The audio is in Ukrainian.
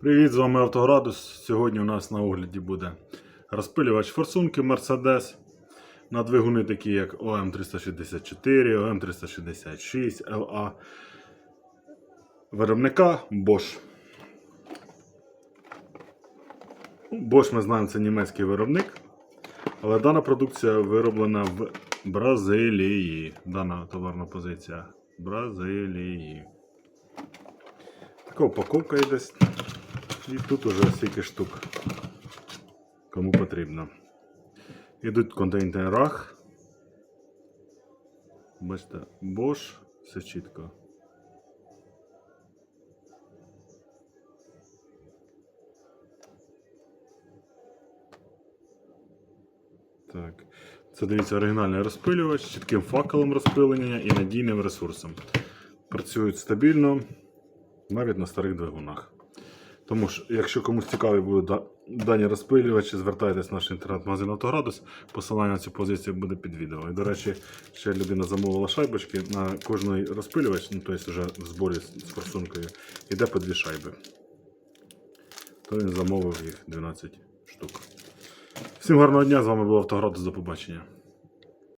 Привіт, з вами Автоградус. Сьогодні у нас на огляді буде розпилювач форсунки Mercedes на двигуни такі як OM364, OM366, LA. Виробника Bosch. Bosch ми знаємо, це німецький виробник. Але дана продукція вироблена в Бразилії. Дана товарна позиція Бразилії. Така упаковка йде. І тут уже стільки штук. Кому потрібно. Ідуть в контейнерах. Бачите, Bosch, все чітко. Так. Це дивіться оригінальний розпилювач з чітким факелом розпилення і надійним ресурсом. Працюють стабільно навіть на старих двигунах. Тому що, якщо комусь цікаві будуть дані розпилювачі, звертайтесь в наш інтернет-магазин Автоградус. Посилання на цю позицію буде під відео. І, до речі, ще людина замовила шайбочки на кожний розпилювач, ну тобто вже в зборі з форсункою, іде по дві шайби. То він замовив їх 12 штук. Всім гарного дня, з вами був Автоградус, до побачення.